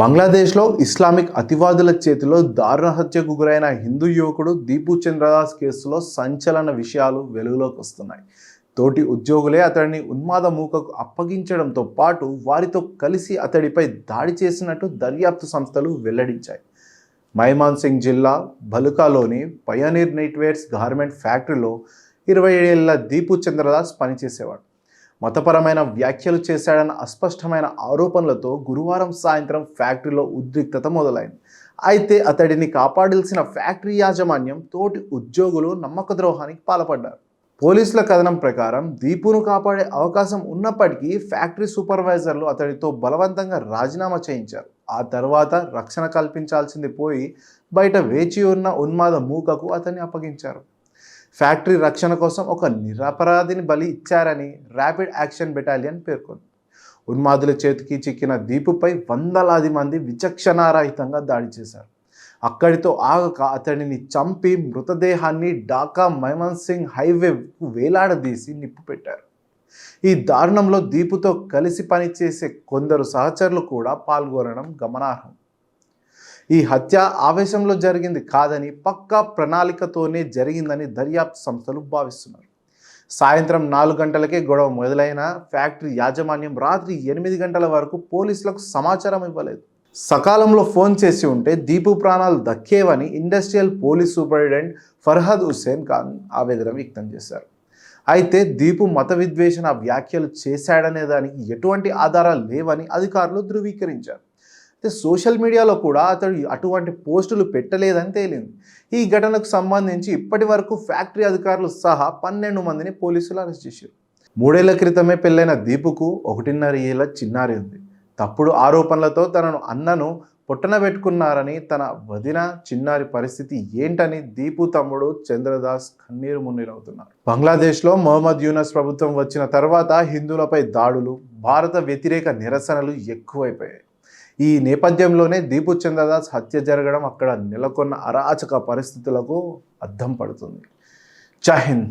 బంగ్లాదేశ్లో ఇస్లామిక్ అతివాదుల చేతిలో దారుణ హత్యకు గురైన హిందూ యువకుడు దీపు చంద్రదాస్ కేసులో సంచలన విషయాలు వెలుగులోకి వస్తున్నాయి. తోటి ఉద్యోగులే అతడిని ఉన్మాద మూకకు అప్పగించడంతో పాటు వారితో కలిసి అతడిపై దాడి చేసినట్టు దర్యాప్తు సంస్థలు వెల్లడించాయి. మైమాన్ సింగ్ జిల్లా బలుకాలోని పయనీర్ నైట్వేర్స్ గార్మెంట్ ఫ్యాక్టరీలో ఇరవై ఏళ్ళ దీపు చంద్రదాస్ పనిచేసేవాడు. మతపరమైన వ్యాఖ్యలు చేశాడన్న అస్పష్టమైన ఆరోపణలతో గురువారం సాయంత్రం ఫ్యాక్టరీలో ఉద్రిక్తత మొదలైంది. అయితే అతడిని కాపాడాల్సిన ఫ్యాక్టరీ యాజమాన్యం తోటి ఉద్యోగులు నమ్మక ద్రోహానికి పాల్పడ్డారు. పోలీసుల కథనం ప్రకారం దీపును కాపాడే అవకాశం ఉన్నప్పటికీ ఫ్యాక్టరీ సూపర్వైజర్లు అతడితో బలవంతంగా రాజీనామా చేయించారు. ఆ తర్వాత రక్షణ కల్పించాల్సింది పోయి బయట వేచి ఉన్న ఉన్మాద మూకకు అతన్ని అప్పగించారు. ఫ్యాక్టరీ రక్షణ కోసం ఒక నిరపరాధిని బలి ఇచ్చారని ర్యాపిడ్ యాక్షన్ బెటాలియన్ పేర్కొంది. ఉన్మాదుల చేతికి చిక్కిన దీపుపై వందలాది మంది విచక్షణారహితంగా దాడి చేశారు. అక్కడితో ఆగక అతడిని చంపి మృతదేహాన్ని ఢాకా మైమన్ సింగ్ హైవేకు వేలాడదీసి నిప్పు పెట్టారు. ఈ దారుణంలో దీపుతో కలిసి పనిచేసే కొందరు సహచరులు కూడా పాల్గొనడం గమనార్హం. ఈ హత్య ఆవేశంలో జరిగింది కాదని పక్కా ప్రణాళికతోనే జరిగిందని దర్యాప్తు సంస్థలు భావిస్తున్నారు. సాయంత్రం నాలుగు గంటలకే గొడవ మొదలైన ఫ్యాక్టరీ యాజమాన్యం రాత్రి ఎనిమిది గంటల వరకు పోలీసులకు సమాచారం ఇవ్వలేదు. సకాలంలో ఫోన్ చేసి ఉంటే దీపు ప్రాణాలు దక్కేవని industrial police superintendent Farhad Hussain Khan ఆవేదన వ్యక్తం చేశారు. అయితే దీపు మత విద్వేషణ వ్యాఖ్యలు చేశాడనే దానికి ఎటువంటి ఆధారాలు లేవని అధికారులు ధృవీకరించారు. అయితే సోషల్ మీడియాలో కూడా అతడు అటువంటి పోస్టులు పెట్టలేదని తేలింది. ఈ ఘటనకు సంబంధించి ఇప్పటి వరకు ఫ్యాక్టరీ అధికారులు సహా పన్నెండు మందిని పోలీసులు అరెస్ట్ చేశారు. మూడేళ్ళ క్రితమే పెళ్ళైన దీపుకు ఒకటిన్నర ఏళ్ళ చిన్నారి ఉంది. తప్పుడు ఆరోపణలతో తనను అన్నను పొట్టన పెట్టుకున్నారని తన వదిన చిన్నారి పరిస్థితి ఏంటని దీపు తమ్ముడు చంద్రదాస్ కన్నీరు మున్నీరవుతున్నారు. బంగ్లాదేశ్లో మొహమ్మద్ యూనస్ ప్రభుత్వం వచ్చిన తర్వాత హిందువులపై దాడులు భారత వ్యతిరేక నిరసనలు ఎక్కువైపోయాయి. ఈ నేపథ్యంలోనే దీపు చంద్రదాస్ హత్య జరగడం అక్కడ నెలకొన్న అరాచక పరిస్థితులకు అద్దం పడుతుంది. జై హింద్.